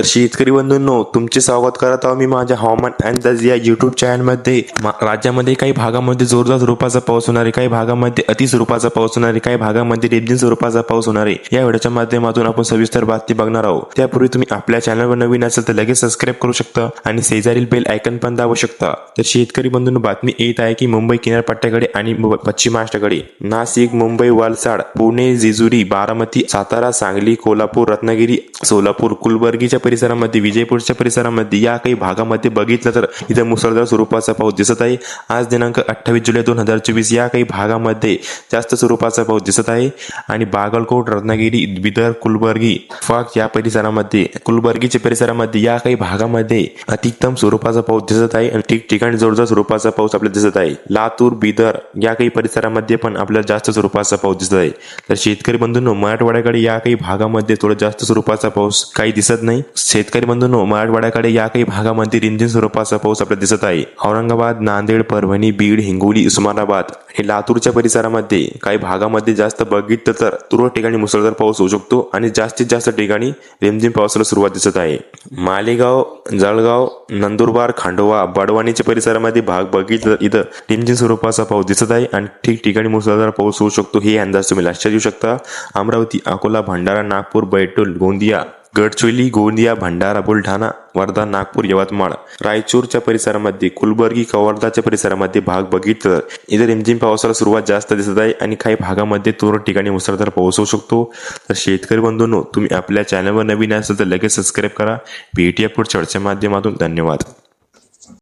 तर शेतकरी बंधूंनो तुमचे स्वागत करत आहो मी माझ्या हवामान अंदाज या युट्यूब चॅनलमध्ये राज्यामध्ये काही भागामध्ये जोरदार स्वरूपाचा पाऊस होणार आहे काही भागामध्ये अति स्वरूपाचा पाऊस होणार आहे काही भागामध्ये रेबदिन स्वरूपाचा पाऊस होणार आहे. या व्हिडिओच्या माध्यमातून आपण सविस्तर बातमी बघणार आहोत. त्यापूर्वी तुम्ही आपल्या चॅनलवर नवीन असेल तर लगेच सबस्क्राईब करू शकता आणि शेजारील बेल आयकन पण दाबू शकता. तर शेतकरी बंधूंनो बातमी येत आहे की मुंबई किनारपट्ट्याकडे आणि पश्चिम महाराष्ट्राकडे. नाशिक मुंबई वलसाड पुणे जेजुरी बारामती सातारा सांगली कोल्हापूर रत्नागिरी सोलापूर कुलबर्गीच्या परिसरामध्ये विजयपूरच्या परिसरामध्ये या काही भागामध्ये बघितलं तर इथं मुसळधार स्वरूपाचा पाऊस दिसत आहे. आज दिनांक अठ्ठावीस जुलै दोन हजार चोवीस या काही भागामध्ये जास्त स्वरूपाचा पाऊस दिसत आहे. आणि बागलकोट रत्नागिरी बिदर कुलबर्गी फाक या परिसरामध्ये कुलबर्गीच्या परिसरामध्ये या काही भागामध्ये अतितम स्वरूपाचा पाऊस दिसत आहे. आणि ठिकठिकाणी जोरदार स्वरूपाचा पाऊस आपल्याला दिसत आहे. लातूर बिदर या काही परिसरामध्ये पण आपल्याला जास्त स्वरूपाचा पाऊस दिसत आहे. तर शेतकरी बंधूंनो मराठवाड्याकडे या काही भागामध्ये थोडं जास्त स्वरूपाचा पाऊस काही दिसत नाही. शेतकरी बंधूंनो मराठवाड्याकडे या काही भागामध्ये रिमझिम स्वरूपाचा पाऊस आपल्याला दिसत आहे औरंगाबाद नांदेड परभणी बीड हिंगोली उस्मानाबाद हे लातूरच्या परिसरामध्ये काही भागामध्ये जास्त बघितलं तर तुरळक ठिकाणी मुसळधार पाऊस होऊ शकतो आणि जास्तीत जास्त ठिकाणी रिमझिम पावसाला सुरुवात दिसत आहे. मालेगाव जळगाव नंदुरबार खांडोवा बडवानीच्या परिसरामध्ये भाग बघितलं इथं रिमझिम स्वरूपाचा पाऊस दिसत आहे आणि ठिकठिकाणी मुसळधार पाऊस होऊ शकतो हे अंदाज तुम्ही लक्षात घेऊ शकता. अमरावती अकोला भंडारा नागपूर बैतूल गोंदिया गडचिरोली गोंदिया भंडारा बुलढाणा वर्धा नागपूर यवतमाळ रायचूरच्या परिसरामध्ये कुलबर्गी कवर्धाच्या परिसरामध्ये भाग बघितलं इथे रिमझिम पावसाला सुरुवात जास्त दिसत आहे आणि काही भागामध्ये तुरळक ठिकाणी मुसळधार पाऊस होऊ शकतो. तर शेतकरी बंधूंनो तुम्ही आपल्या चॅनलवर नवीन असाल तर लगेच सबस्क्राईब करा. भेटूया पुढच्या चर्चेच्या माध्यमातून धन्यवाद.